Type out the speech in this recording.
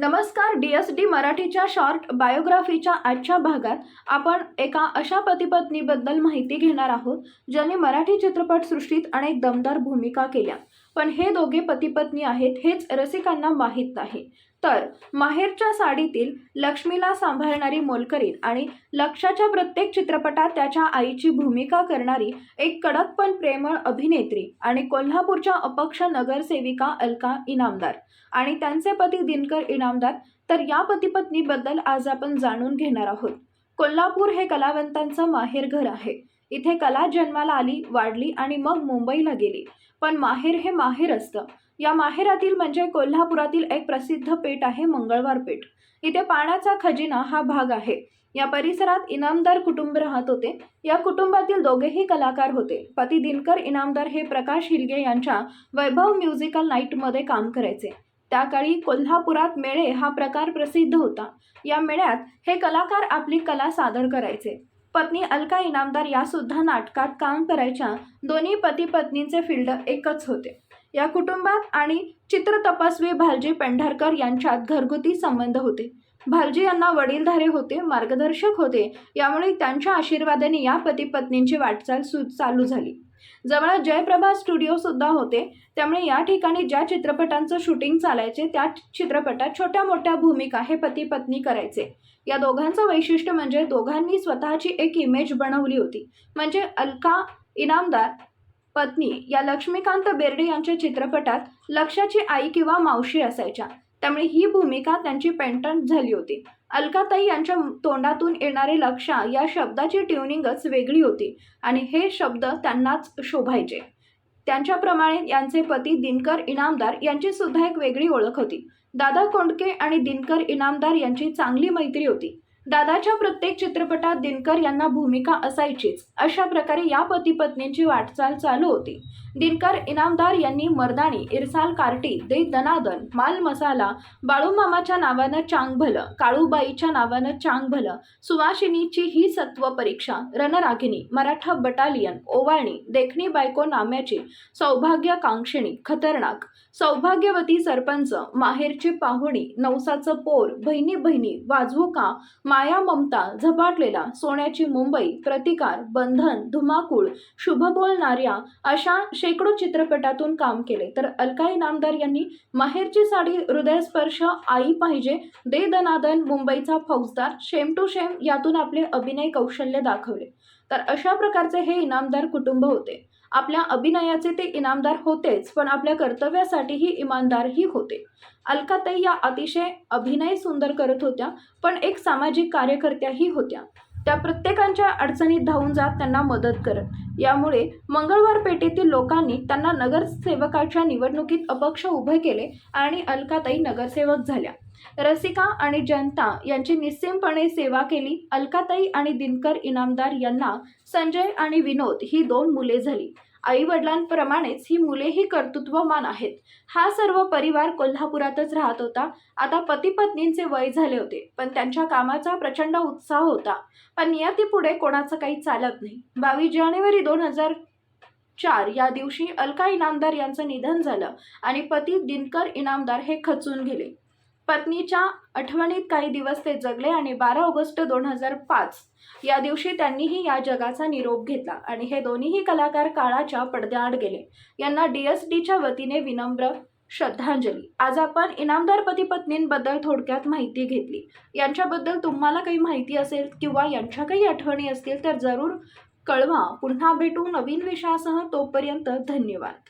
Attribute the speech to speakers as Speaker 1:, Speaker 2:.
Speaker 1: नमस्कार D S D मराठीच्या short बायोग्राफीच्या आजच्या भागात आपण एका अशा पतिपत्नीबद्दल माहिती घेणार आहोत ज्यांनी मराठी चित्रपटसृष्टीत अनेक दमदार भूमिका केल्या. पण हे दोघे पतिपत्नी आहेत हेच रसिकांना माहीत नाही. तर माहेरच्या साडीतील लक्ष्मीला सांभाळणारी मोलकरीण आणि लक्षाच्या प्रत्येक चित्रपटात त्याच्या आईची भूमिका करणारी एक कडक पण प्रेमळ अभिनेत्री आणि कोल्हापूरच्या अपक्ष नगरसेविका अलका इनामदार आणि त्यांचे पती दिनकर इनामदार तर या पतीपत्नीबद्दल आज आपण जाणून घेणार आहोत. कोल्हापूर हे कलावंतांचं माहेरघर आहे. इथे कला जन्माला आली वाढली आणि मग मुंबईला गेली. पण माहेर हे माहेर असतं. या माहेरातील म्हणजे कोल्हापुरातील एक प्रसिद्ध पेठ आहे मंगळवार पेठ. इथे पाण्याचा खजिना हा भाग आहे. या परिसरात इनामदार कुटुंब राहत होते. या कुटुंबातील दोघेही कलाकार होते. पती दिनकर इनामदार हे प्रकाश हिलगे यांच्या वैभव म्युझिकल नाईटमध्ये काम करायचे. त्या काळी कोल्हापुरात मेळे हा प्रकार प्रसिद्ध होता. या मेळ्यात हे कलाकार आपली कला सादर करायचे. पत्नी अलका इनामदार या सुद्धा नाटकात काम करायच्या दोन्ही पती पत्नींचे फील्ड एकच होते. या कुटुंबात आणि चित्रतपस्वी भालजी पेंढारकर यांच्यात घरगुती संबंध होते. भालजी यांना वडीलधारे होते मार्गदर्शक होते यामुळे त्यांच्या आशीर्वादाने या पती पत्नींची वाटचाल सु चालू झाली. जवळ जयप्रभा स्टुडिओ सुद्धा होते. त्यामुळे या ठिकाणी ज्या चित्रपटांचं शूटिंग चालायचे त्या चित्रपटात छोट्या मोठ्या भूमिका हे पती पत्नी करायचे. या दोघांचं वैशिष्ट्य म्हणजे दोघांनी स्वतःची एक इमेज बनवली होती. म्हणजे अलका इनामदार पत्नी या लक्ष्मीकांत बेर्डे यांच्या चित्रपटात लक्षाची आई किंवा मावशी असायच्या. त्यामुळे ही भूमिका त्यांची पेंटंट झाली होती. अलकाताई यांच्या तोंडातून येणारे लक्षा या शब्दाची ट्युनिंगच वेगळी होती आणि हे शब्द त्यांनाच शोभायचे. त्यांच्याप्रमाणे यांचे पती दिनकर इनामदार यांची सुद्धा एक वेगळी ओळख होती. दादा कोंडके आणि दिनकर इनामदार यांची चांगली मैत्री होती. दादाच्या प्रत्येक चित्रपटात दिनकर यांना भूमिका असायचीच. अशा प्रकारे या पती पत्नींची वाटचाल चालू होती. दिनकर इनामदार यांनी मर्दानी इरसाल कार्टी दे दनादन माल मसाला बाळूमामाच्या नावानं चांग भलं काळूबाईच्या नावानं चांग भलं सुवासिनीची ही सत्व परीक्षा रणरागिनी मराठा बटालियन ओवाळणी देखणी बायको नाम्याची सौभाग्य कांक्षिणी खतरनाक सौभाग्यवती सरपंच माहेरची पाहुणी नवसाचं पोर बहिणी बहिणी वाजवू का माया ममता झपाटलेला सोन्याची मुंबई प्रतिकार बंधन धुमाकूळ शुभ बोलणाऱ्या अशा शेकडो चित्रपटातून काम केले. तर अलका इनामदार यांनी माहेरची साडी हृदयस्पर्श आई पाहिजे दे दनादन मुंबईचा फौजदार शेम टू शेम यातून आपले अभिनय कौशल्य दाखवले. तर अशा प्रकारचे हे इनामदार कुटुंब होते. आपल्या अभिनयाचे ते इनामदार होतेच पण आपल्या कर्तव्यासाठीही इमानदारही होते. अलकाताई या अतिशय अभिनय सुंदर करत होत्या पण एक सामाजिक कार्यकर्त्याही होत्या. त्या प्रत्येकांच्या अडचणीत धावून जात त्यांना मदत करत. यामुळे मंगळवार पेठेतील लोकांनी त्यांना नगरसेवकाच्या निवडणुकीत अपक्ष उभे केले आणि अलकाताई नगरसेवक झाल्या. रसिका आणि जनता यांची निस्सिमपणे सेवा केली. अलकाताई आणि दिनकर इनामदार यांना संजय आणि विनोद ही दोन मुले झाली. आई वडिलांप्रमाणेच ही मुलेही कर्तृत्वमान आहेत. हा सर्व परिवार कोल्हापुरातच राहत होता. आता पती पत्नींचे वय झाले होते पण त्यांच्या कामाचा प्रचंड उत्साह होता. पण नियतीपुढे कोणाचं काही चालत नाही. बावीस जानेवारी दोन हजार चार या दिवशी अलका इनामदार यांचं निधन झालं आणि पती दिनकर इनामदार हे खचून गेले. पत्नीच्या आठवणीत काही दिवस ते जगले आणि बारा ऑगस्ट दोन हजार पाच या दिवशी त्यांनीही या जगाचा निरोप घेतला आणि हे दोन्हीही कलाकार काळाच्या पडद्याआड गेले. यांना डी एस डीच्या वतीने विनम्र श्रद्धांजली. आज आपण इनामदार पती पत्नींबद्दल थोडक्यात माहिती घेतली. यांच्याबद्दल तुम्हाला काही माहिती असेल किंवा यांच्या काही आठवणी असतील तर जरूर कळवा. पुन्हा भेटू नवीन विषयासह तोपर्यंत धन्यवाद.